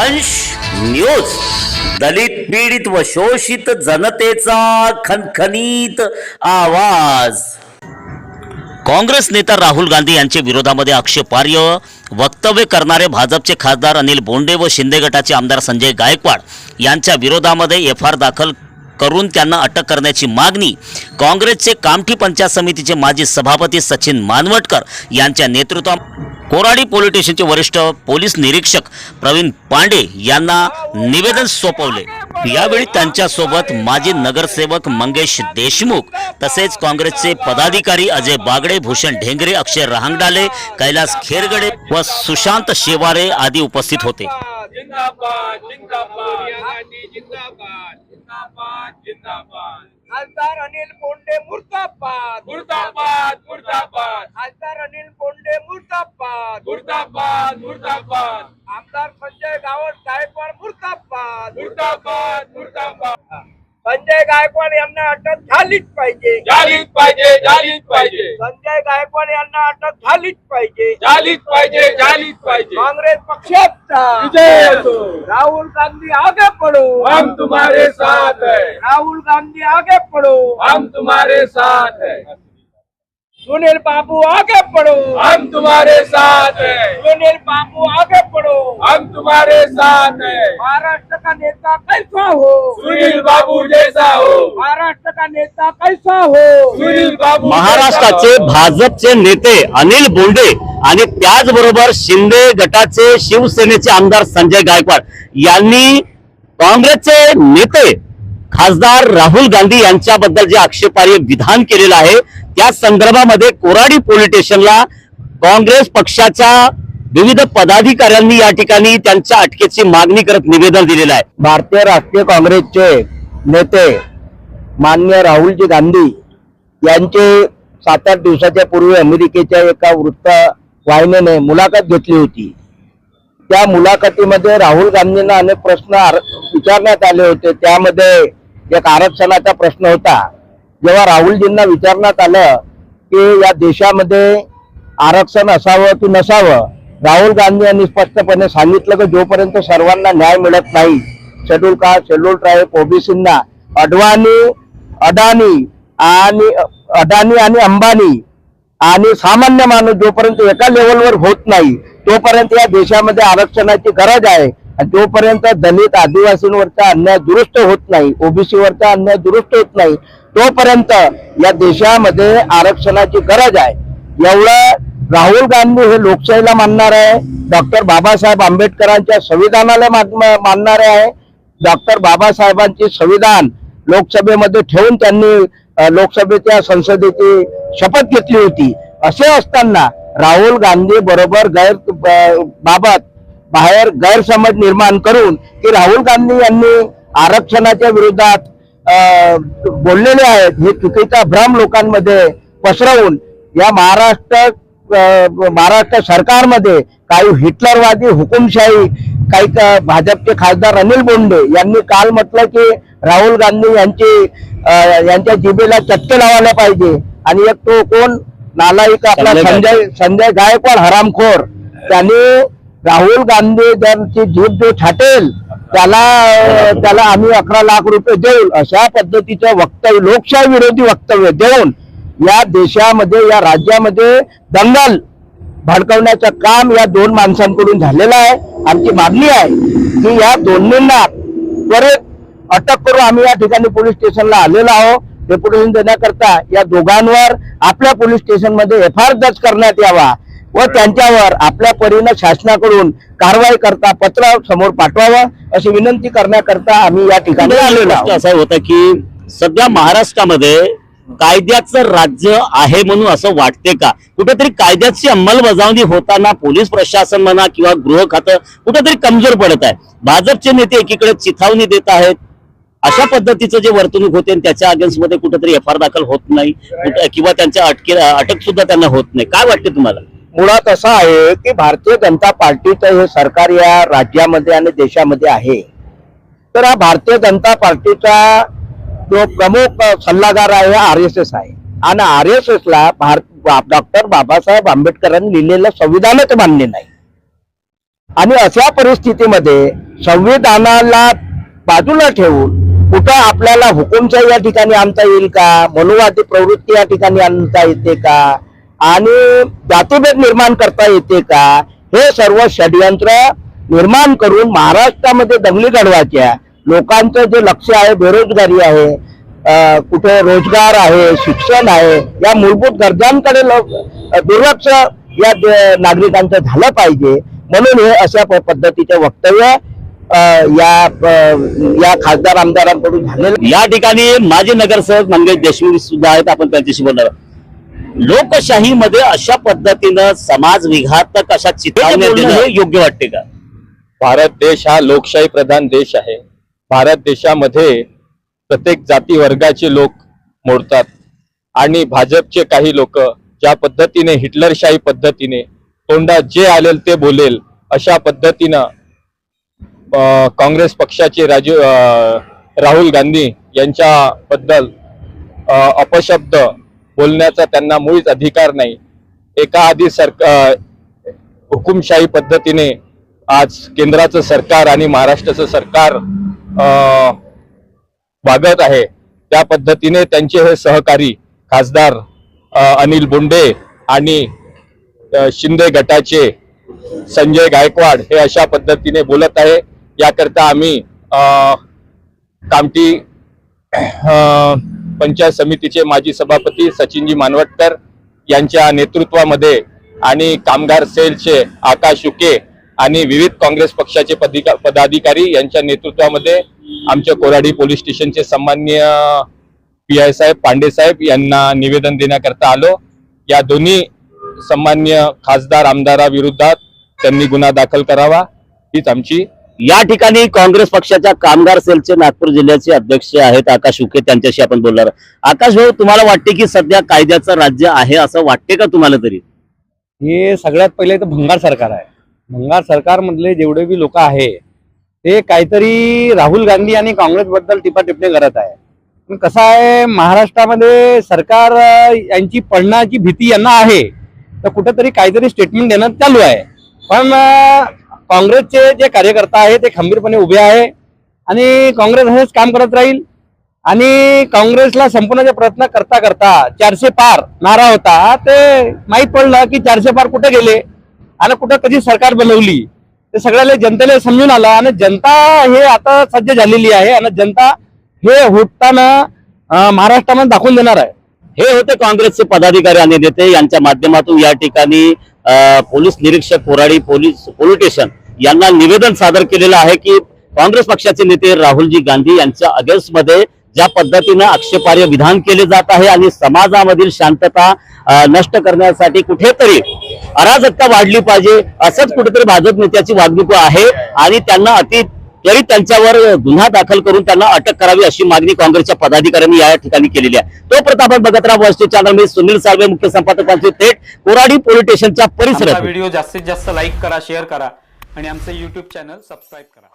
वंश न्यूज. दलित पीडित व शोषित जनतेचा खनखनीत आवाज. काँग्रेस नेता राहुल गांधी यांच्या विरोधामध्ये आक्षेपार्ह वक्तव्य करणारे भाजपचे खासदार अनिल बोंडे व शिंदे गटाचे आमदार संजय गायकवाड यांच्या विरोधामध्ये एफ आर दाखल करून त्यांना अटक करण्याची मागणी काँग्रेसचे कामठी पंचायत समितीचे माजी सभापती सचिन मानवटकर यांच्या नेतृत्वा कोराडी पोलीस स्टेशनचे वरिष्ठ पोलीस निरीक्षक प्रवीण पांडे यांना निवेदन सोपवले. यावेळी त्यांच्यासोबत माजी नगरसेवक मंगेश देशमुख तसेच काँग्रेसचे पदाधिकारी अजय बागडे भूषण ढेंगरे अक्षय रहांगडाले कैलास खेरगडे व सुशांत शेवारे आदी उपस्थित होते. खासदार अनिल बोंडे मुर्दाबाद. मुर्दाबाद मुर्दाबाद. खासदार अनिल बोंडे मुर्दाबाद. मुर्दाबाद मुर्दाबाद. आमदार संजय गावत गायकवाड मुर्दाबाद. मुर्दाबाद मुर्दाबाद. संजय गायकवाड यांना अटक झालीच पाहिजे. झालीच पाहिजे झालीच पाहिजे. संजय गायकवाड यांना अटक झालीच पाहिजे. झालीच पाहिजे झालीच पाहिजे. काँग्रेस पक्षाचा. विजय असो राहुल गांधी आगे पडो. हम तुम्हारे साथ है. राहुल गांधी आगे पडो. हम तुम्हारे साथ है. सुनील बाबू आगे पडो हम तुम्हारे साथ है। सुनील बाबू आगे पडो हम तुम्हारे साथ है। महाराष्ट्र का नेता कैसा हो? सुनील बाबू जैसा हो। महाराष्ट्र का नेता कैसा हो? सुनील बाबू महाराष्ट्राचे हो. भाजपचे नेते अनिल बोंडे आणि त्याचबरोबर शिंदे गटाचे शिवसेनेचे आमदार संजय गायकवाड यांनी काँग्रेसचे नेते खासदार राहुल गांधी यांच्याबद्दल जे आक्षेपार्ह विधान केलेलं आहे त्या संदर्भामध्ये कोराडी पोलीस स्टेशनला काँग्रेस पक्षाच्या विविध पदाधिकाऱ्यांनी या ठिकाणी त्यांच्या अटकेची मागणी करत निवेदन दिलेलं आहे. भारतीय राष्ट्रीय काँग्रेसचे नेते मान्य राहुलजी गांधी यांचे सात आठ दिवसाच्या पूर्वी अमेरिकेच्या एका वृत्तवाहिनीने मुलाखत घेतली होती. त्या मुलाखतीमध्ये राहुल गांधींना अनेक प्रश्न विचारण्यात आले होते. त्यामध्ये एक आरक्षणाचा प्रश्न होता. जेव्हा राहुलजींना विचारण्यात आलं की या देशामध्ये आरक्षण असावं की नसावं राहुल गांधी यांनी स्पष्टपणे सांगितलं की जोपर्यंत सर्वांना न्याय मिळत नाही शेड्यूल कास्ट शेड्यूल ट्राईब ओबीसींना अडवाणी अडाणी आणि अडाणी आणि अंबानी आणि सामान्य माणूस जोपर्यंत एका लेवलवर होत नाही तोपर्यंत या देशामध्ये आरक्षणाची गरज आहे. जोपर्यंत दलित आदिवासींवरचा अन्याय दुरुस्त होत नाही ओबीसीवरचा अन्याय दुरुस्त होत नाही तोपर्यंत या देशामध्ये आरक्षणाची गरज आहे. एवढं राहुल गांधी हे लोकशाहीला मानणार आहे डॉक्टर बाबासाहेब आंबेडकरांच्या संविधानाला मान- मानणारे आहे डॉक्टर बाबासाहेबांचे संविधान लोकसभेमध्ये ठेवून त्यांनी लोकसभेच्या संसदेची शपथ घेतली होती. असे असताना राहुल गांधी बरोबर गैर बाबत बाहेर गैरसमज निर्माण करून की राहुल गांधी यांनी आरक्षणाच्या विरोधात बोललेले आहेत. हे चुकीचा भ्रम लोकांमध्ये पसरवून या महाराष्ट्र महाराष्ट्र सरकारमध्ये काही हिटलरवादी हुकुमशाही काही क- भाजपचे खासदार अनिल बोंडे यांनी काल म्हटलं की राहुल गांधी यांची यांच्या जिभेला चटके लावायला पाहिजे. आणि एक तो कोण? नालायक आपला संजय संजय गायकवाड हरामखोर. त्याने राहुल गांधी ज्यांची जीभ जो छाटेल त्याला त्याला आम्ही अकरा लाख रुपये देऊ अशा पद्धतीचं वक्तव्य लोकशाही विरोधी वक्तव्य देऊन या देशामध्ये या राज्यामध्ये दंगल भडकवण्याचं काम या दोन माणसांकडून झालेलं आहे. आमची मागणी आहे की या दोन्हींना त्वरित अटक करून आम्ही या ठिकाणी पोलीस स्टेशनला आलेलो आहोत. डेप्युटेशन देण्याकरता या दोघांवर आपल्या पोलीस स्टेशनमध्ये एफ आर दर्ज करण्यात यावा. व त्यांच्यावर आपल्या परीनं शासनाकडून कारवाई करता पत्र समोर पाठवावं अशी विनंती करण्याकरता आम्ही या ठिकाणी आलेलो असा होता की सध्या महाराष्ट्रामध्ये कायद्याचं राज्य आहे म्हणून असं वाटते का? कुठेतरी कायद्याची अंमलबजावणी होताना पोलीस प्रशासन म्हणा किंवा गृह खातं कुठेतरी कमजोर पडत आहे. भाजपचे नेते एकीकडे चिथावणी देत आहेत. अशा पद्धतीचं जे वर्तणूक होते आणि त्याच्या अगेन्स्टमध्ये कुठेतरी एफ आर दाखल होत नाही. किंवा त्यांच्या अटके अटक सुद्धा त्यांना होत नाही. काय वाटते तुम्हाला? मुळात असं आहे की भारतीय जनता पार्टीचं हे सरकार या राज्यामध्ये आणि देशामध्ये आहे. तर हा भारतीय जनता पार्टीचा जो प्रमुख सल्लागार आहे आर एस एस आहे. आणि आर एस एसला भारत डॉक्टर बाबासाहेब आंबेडकरांनी लिहिलेलं संविधानच मान्य नाही. आणि अशा परिस्थितीमध्ये संविधानाला बाजूला ठेवून कुठं आपल्याला हुकुमशाही या ठिकाणी आणता येईल का? मनुवादी प्रवृत्ती या ठिकाणी आणता येते का? आणि जातीभेद निर्माण करता येते का? हे सर्व षडयंत्र निर्माण करून महाराष्ट्रामध्ये दंगली घडवायच्या लोकांचं जे लक्ष आहे बेरोजगारी आहे कुठे रोजगार आहे शिक्षण आहे या मूलभूत गरजांकडे लोक दुर्लक्ष या नागरिकांचं झालं पाहिजे. म्हणून हे अशा प- पद्धतीचे वक्तव्य या या खासदार आमदारांकडून झालेलं या ठिकाणी माजी नगरसेवक मंगेश देशमुख सुद्धा आहेत. आपण त्यांच्याशी बोलणार लोकशाहीमध्ये अशा पद्धतीनं समाज विघातक अशा हे योग्य वाटते का? भारत देश हा लोकशाही प्रधान देश आहे. भारत देशामध्ये प्रत्येक जाती वर्गाचे लोक मोडतात. आणि भाजपचे काही लोक ज्या पद्धतीने हिटलरशाही पद्धतीने तोंडात जे आलेल ते बोलेल अशा पद्धतीनं काँग्रेस पक्षाचे राजू राहुल गांधी यांच्याबद्दल अपशब्द बोलण्याचा त्यांना मुळीच अधिकार नाही. एका आधी सरकार हुकुमशाही पद्धतीने आज केंद्राचं सरकार आणि महाराष्ट्राचं सरकार वागत आहे. त्या पद्धतीने त्यांचे हे सहकारी खासदार अनिल बोंडे आणि शिंदे गटाचे संजय गायकवाड हे अशा पद्धतीने बोलत आहे. याकरता आम्ही कामटी कामठी पंचायत समितीचे माजी सभापती सचिनजी मानवटकर यांच्या नेतृत्वामध्ये आणि कामगार सेलचे आकाश उके आणि विविध काँग्रेस पक्षाचे पदिका- पदाधिकारी यांच्या नेतृत्वामध्ये आमच्या कोराडी पोलीस स्टेशनचे सन्मान्य पी आय साहेब पांडे साहेब यांना निवेदन देण्याकरता आलो. या दोन्ही सन्मान्य खासदार आमदाराविरोधात त्यांनी गुन्हा दाखल करावा. हीच आमची या ठिकाणी काँग्रेस पक्षाच्या कामगार सेलचे नागपूर जिल्ह्याचे अध्यक्ष आहेत आकाश उके त्यांच्याशी आपण बोलणार आकाश भाऊ तुम्हाला वाटते की सध्या कायद्याचं राज्य आहे असं वाटते का तुम्हाला तरी? हे सगळ्यात पहिले तर भंगार सरकार आहे. भंगार सरकारमधले जेवढे बी लोक आहे ते काहीतरी राहुल गांधी आणि काँग्रेसबद्दल टिपा टिप्पणी करत आहे. पण कसं आहे महाराष्ट्रामध्ये सरकार यांची पडण्याची भीती यांना आहे. तर कुठेतरी काहीतरी स्टेटमेंट देणं चालू आहे. पण काँग्रेसचे जे कार्यकर्ता आहे ते खंबीरपणे उभे आहे आणि काँग्रेस हेच काम करत राहील. आणि काँग्रेसला संपवण्याचा प्रयत्न करता करता चारशे पार नारा होता ते माहीत पडलं की चारशे पार कुठे गेले आणि कुठं कधी सरकार बनवली. ते सगळ्याला जनतेला समजून आलं आणि जनता हे आता सज्ज झालेली आहे आणि जनता हे होताना महाराष्ट्रामध्ये दाखवून देणार आहे. हे होते काँग्रेसचे पदाधिकारी आणि नेते. यांच्या माध्यमातून या ठिकाणी पोलीस निरीक्षक कोराडी पोलीस पोलीस स्टेशन यांना निवेदन सादर केलेलं आहे की काँग्रेस पक्षाचे नेते राहुलजी गांधी यांच्या अगेन्स्टमध्ये ज्या पद्धतीनं आक्षेपार्ह विधान केले जात आहे आणि समाजामधील शांतता नष्ट करण्यासाठी कुठेतरी अराजकता वाढली पाहिजे असंच कुठेतरी भाजप नेत्याची वागणूक आहे आणि त्यांना अति तरी त्यांच्यावर गुन्हा दाखल करून त्यांना अटक करावी अशी मागणी काँग्रेसच्या पदाधिकाऱ्यांनी या ठिकाणी केलेली आहे. तो प्रतापन बघत राहा वर्ष चॅनल मी सुनील साळवे मुख्य संपादकांचे थेट कोराडी पोलीस स्टेशनच्या परिसरात. व्हिडिओ जास्तीत जास्त लाईक करा शेअर करा आणि आमचं युट्यूब चॅनल सबस्क्राईब करा.